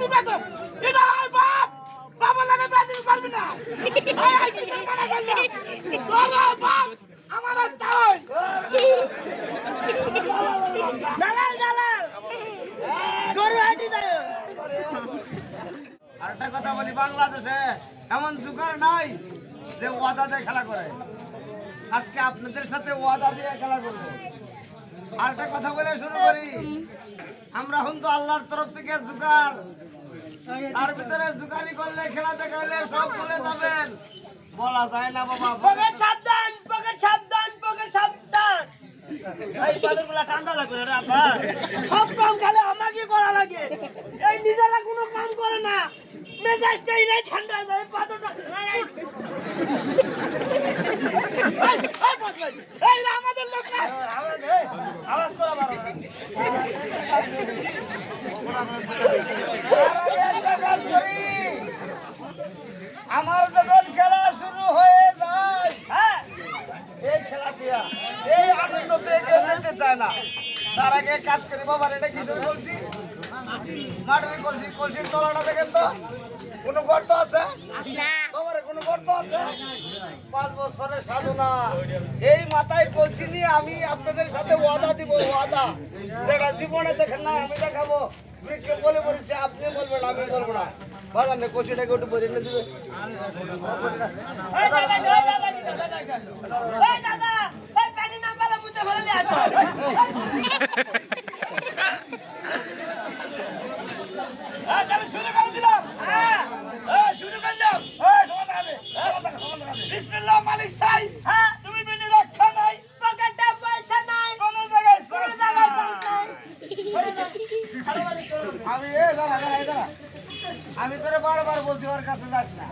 বেদি বেদ এটা হয় বাপ। বাবা লাগে বেদি পারবি না। এই আইছি তোর কানে গেল। তোর বাপ। আমার আর তাই দালাল দালাল। গরু হাঁটি যায়। আরেকটা কথা বলি বাংলাদেশে এমন জুকার নাই যে ওয়াদা দিয়ে খেলা করে। আজকে আপনাদের সাথে ওয়াদা দিয়ে খেলা করব। আরেকটা কথা বলে শুরু করি। আমরা হন তো আল্লাহর তরফ থেকে জুকার তার ভিতরে জুকারি করলে খেলা দেখাইলে সব ভুলে যাবেন। বলা যায় না বাবা পকেট সাবধান পকেট সাবধান পকেট সাবধান। এই পাথরগুলা ঠান্ডা লাগবে রে সব কাম খালে আমাকে করা লাগে। এই নিজেরা কোনো কাম করে না। মেজাজটাই নাই ঠান্ডা এই, আমাদের লোক আওয়াজ আওয়াজ করা। বারো বাবার এটা কিসের কলসি মাটির কলসি কলসির তলাটা দেখেন তো। কোনো গর্ত আছে? বাবার কোনো গর্ত আছে? পাঁচ বছরের সাধনা। এই মাথায় কলসি নিয়ে আমি আপনাদের সাথে ওয়াদা দিব ওয়াদা। যেটা জীবনে দেখেন না আমি দেখাবো। কেউ বলে বলেছে আপনি বলবেন আমি বলব না। বাজার নেই কলসিটাকে একটু বলে এনে দিবে। দাদা, এই দাদা, এই দাদা, এই দাদা, এই পানি না পেলে মুতে ফেলে নিয়ে আসো। এই, তাহলে শুরু করে দিলাম। হ্যাঁ, এই, শুরু করলাম। এই, সমান দেখাবে, এই, সমান দেখাবে, সমান দেখাবে। বিসমিল্লাহ, মালিক সাই। হ্যাঁ, তুমি বিনি রক্ষা নাই। পকেটে পয়সা নাই। কোনো জায়গায় কোনো জায়গায় চান্স নাই। সরে যাও। আরও মালিক, সরে যাও। আমি এ দাঁড়া দাঁড়া এই দাঁড়া আমি তোরে বারবার বলছি ওর কাছে যাস না।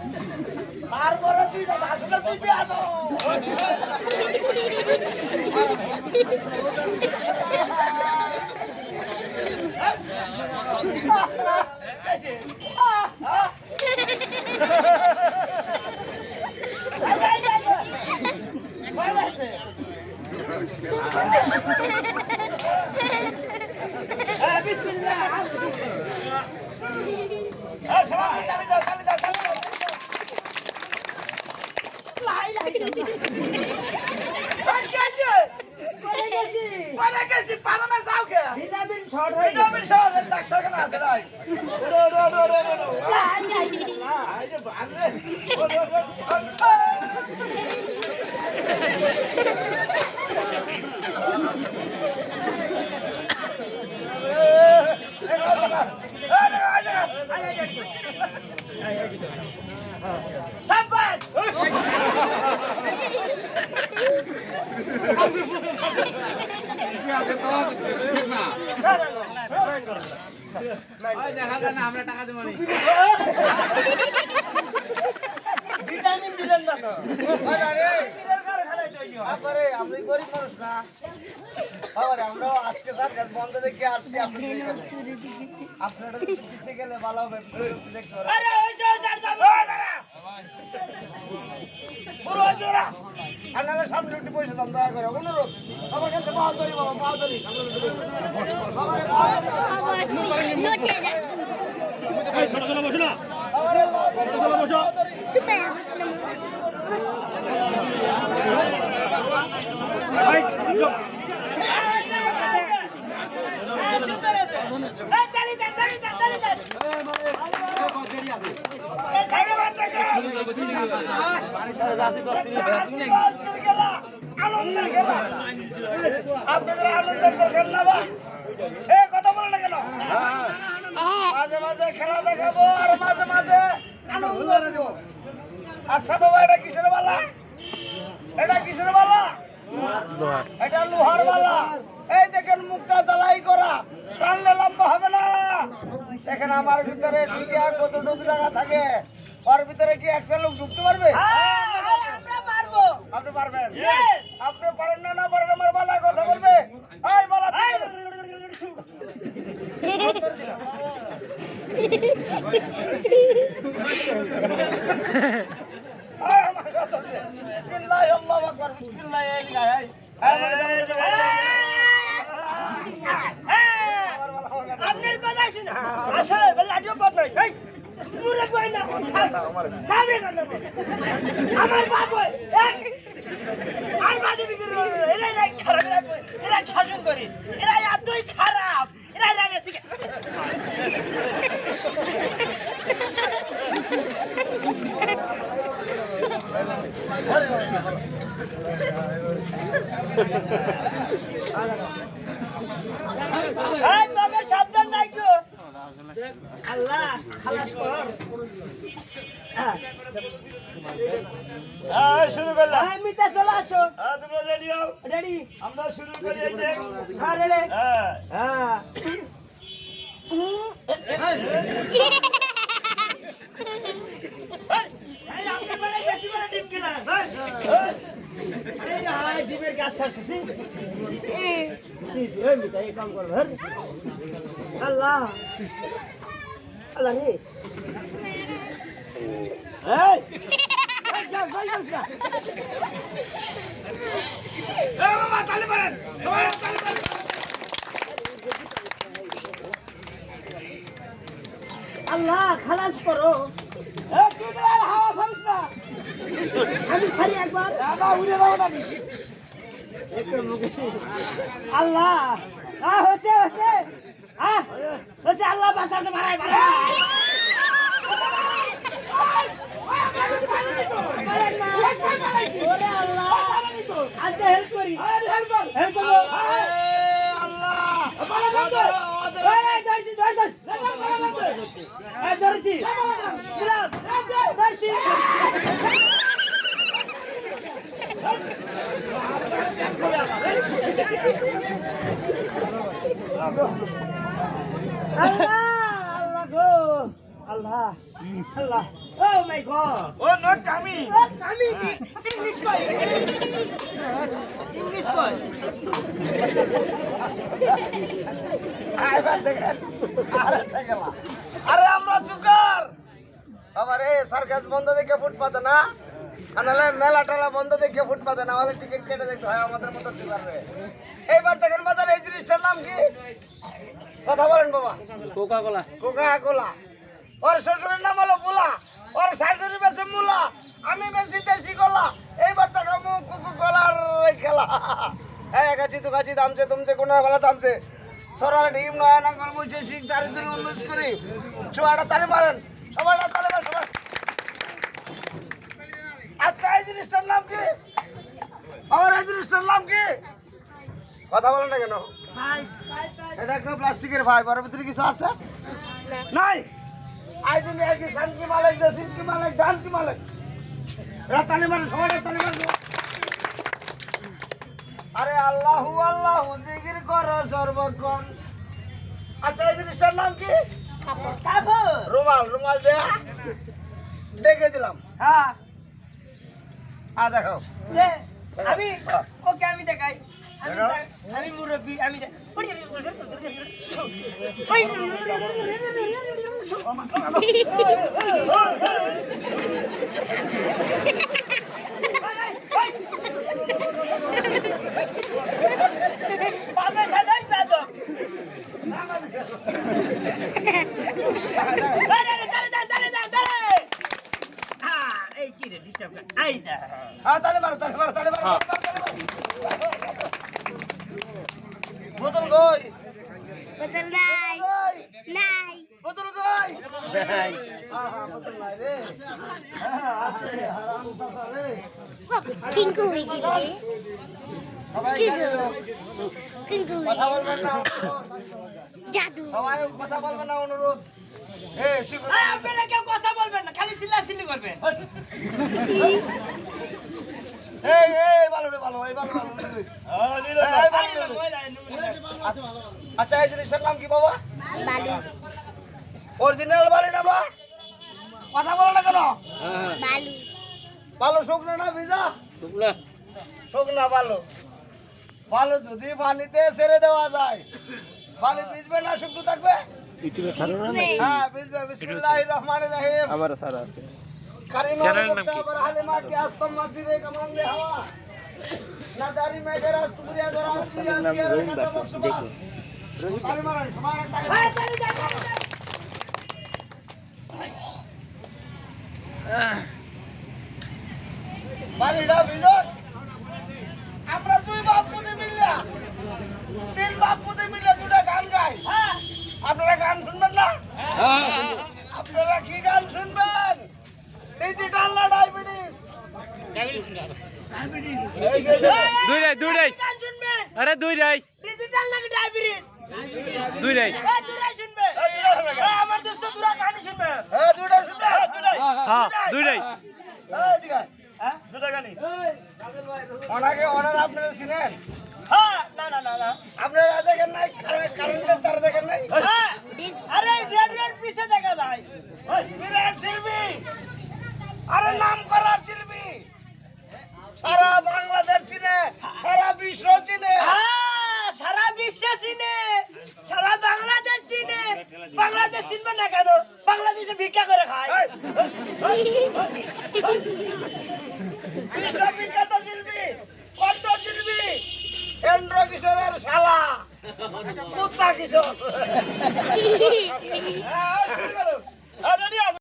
তারপরে তুই আসলে তুই বিয়া দাও হ্যাঁ, বিসমিল্লাহ। হ্যাঁ, সবাই তালি দাও, তালি দাও, তালি দাও। কোন গেছে? কোনে গেছি? পারো না, যাও গে। ভিটামিন শর্ট, ডাক্তারখানা আছে, রাই। ওরে, ওরে, ওরে, ওরে, ওরে, ওরে। না, এই যে বাংলে। ওরে, ওরে, ওরে। সাব্বাস! ভিটামিন দিলেন না তো আমরা গরিব মানুষ না বাবারে আমরা আজকে সরকার বন্ধ দেখে আসছি আপনি আপনারা যদি গেলে ভালো হবে দেখতে পারেন আরে ওই যে যার যাব দাঁড়া। পুরো জোড়া আর সামনে একটু পয়সা দাম দয়া করে অনুরোধ সবার কাছে বাবা বাবারে বাহাদুরি। বাহাদুরি এই তালি দেন তালি দেন তালি দেন এই সাইডে মার টাকা আনন্দের খেলা আনন্দের খেলা আপনাদের আনন্দের না বা এ কথা বলে না কেন? মাঝে মাঝে খেলা দেখাবো আর মাঝে মাঝে আনন্দ দেব। আচ্ছা বাবা এটা কিসের বালা? এটা কিসের বালা? এটা লোহার বালা। এই দেখেন মুখটা জ্বালাই করা। টানলে লম্বা হবে না। দেখেন আমার ভিতরে ঢুকিয়া কতটুকু জায়গা থাকে। ওর ভিতরে কি একটা লোক ঢুকতে পারবে? হ্যাঁ, পারব। আপনি পারবেন Yes! আপনি পারেন না না পারেন আমার বালা কথা বলবে এই বালা এই আমার কথা বলবে। বিসমিল্লাহ আল্লাহু আকবার বিসমিল্লাহ এই দিকে আয়, এই। এই আমার কথা বলবে। আপনার এরা এরা খারাপ এরা শাসন করে এরা এতই খারাপ এরা এরা এরা থেকে এই মগের সাবধান নাই গো আল্লাহ খালাস কর হ্যাঁ হ্যাঁ শুরু করলাম হ্যাঁ মিতা চলে আসো হ্যাঁ তোমরা রেডি হও রেডি আমরা শুরু করি হ্যাঁ রেডি হ্যাঁ হ্যাঁ এই আমাদের বাড়ি বেশি করে ডিম কিনা আল্লাহ আল্লাহ রে আল্লাহ খালাস করো। এ তো আর হাওয়া ছাড়িস না আমি ছাড়ি একবার না উড়ে যাব না আল্লাহ। হচ্ছে হচ্ছে হচ্ছে আল্লাহ বাসাতে মারাই মারাই আল্লাহ। আচ্ছা হেল্প করি। হেল্প করব। এই, এই, ধরছি, ধর, ধর। এই, ধরছি। দিলাম। ধরছি। আরে আমরা চুকার বাবা রে সার্কাস বন্ধ দেখে ফুটপাতে না? আনালে মেলা টেলা বন্ধ দেখে ফুটপাতে না আমাদের টিকিট কেটে দেখতে হয় আমাদের মতো চুকার রে এইবার দেখেন বাজার এই জিনিসটার নাম কি? কথা বলেন বাবা। কোকা কোলা কোকা কোলা ওর শ্বশুরের নাম হলো বুলা ওর শাশুড়ি বেশি মুলা। আমি বেশি দেশি কলা। এইবার দেখাবো কুকু কলার খেলা। হ্যাঁ গাছি তো গাছি দামছে তুমছে কোন বেলা দামছে। সরার ডিম নয় নাঙ্গল মুছে শিখ দাঁড়িয়ে ধরে অনুজ করি। ছোয়াটা তালি মারেন। সবাইটা তালি মারেন সবাই আচ্ছা এই জিনিসটার নাম কি? আমার এই জিনিসটার নাম কি? কথা বলেন না কেন? এটা কেউ প্লাস্টিকের ভাই ওর ভিতরে কিছু আছে? নাই। আই দিন এক সান কি মালিক কি মালিক ডান কি মালিক সবাই তালি মারে আরে আল্লাহু আল্লাহু জিকির করো সর্বক্ষণ। আচ্ছা এই জিনিসটার নাম কি? কাপড়। রুমাল রুমাল দে ডেকে দিলাম। হ্যাঁ। আ দেখো যে, আমি ওকে আমি দেখাই আমি দেখাও। মুরব্বী আমি দেখ- ওই, বাবা সাদাই বেদক। দাঁড়া, দাঁড়া, দাঁড়া, দাঁড়া, দাঁড়া, দাঁড়া। হ্যাঁ, এই কি রে, disturb করে। এই দা। হ্যাঁ তালি মারো তালি মারো তালি মারো তালি মারো, তালি মারো। বোতল কই Betul নাই নাই বোতল কই হ্যাঁ হ্যাঁ বোতল নাই রে আছে হারাম দাদা রে কিংকু হইছে গেছে। কথা না জাদু। কথা বলবেন না অনুরোধ। এ সিকিউরিটি এই, আপনারা কেউ কথা বলবেন না খালি চিল্লাচিল্লি করবেন। এই এই ভালো রে ভালো এই ভালো ভালো। আচ্ছা এই জিনিসটার নাম কি বাবা? বালু। অরিজিনাল বালি না বা কথা বলো না কেন? বালু। ভালো শুকনো না ভিজা? শুকনা ভালো। ভালো যদি পানিতে ছেড়ে দেওয়া যায়। বালি ভিজবে না শুকনো থাকবে? হ্যাঁ ভিজবে। বিসমিল্লাহির রহমানির রহিম। আমার সারা আছে। কারিমা চ্যানেলের নাম কি? মুকতাবার হালিমা কি আস্তম মসজিদে কামান দে হাওয়া না দারি মেঘের আস্তুরিয়া দরা আস্তুরিয়া সিয়ার কাতা বকসবা তালি মারেন সবাই তালি মারেন বাড়িটা বিজয় আমরা দুই বাপ পুতে মিললা তিন বাপ পুতে মিলে দুটা গান গাই। হ্যাঁ। আপনারা গান শুনবেন না? আপনারা কি গান শুনবেন? ডিজিটাল না ডায়াবেটিস দুইটাই দুইটাই আরে দুইটাই ডিজিটাল নাকি ডায়াবেটিস দুইটাই শুনবে শুনবে। আমার দোস্ত দুরা গানি শুনবে হ্যাঁ হ্যাঁ দুইটাই হ্যাঁ এদিকে হ্যাঁ? দুটা গানি ওনাকে ওনার আপনারা চিনেন? হ্যাঁ আপনারা দেখেন নাই কারেন্ট- কারেন্টের তারা দেখেন নাই? হ্যাঁ আরে রেডিওর পিছে দেখা যায়। বিরাট শিল্পী। আরে নাম করার শিল্পী। সারা বাংলাদেশ চিনে সারা বিশ্ব চিনে। হ্যাঁ, সারা বিশ্ব চিনে সারা বাংলাদেশ চিনে। বাংলাদেশ চিনবে না কেন? বাংলাদেশে ভিক্ষা করে খায়। এই, বিশ্ববিখ্যাত শিল্পী কণ্ঠ শিল্পী। সেন্দ্র কিশোরের শালা। কুত্তা কিশোর। হ্যাঁ,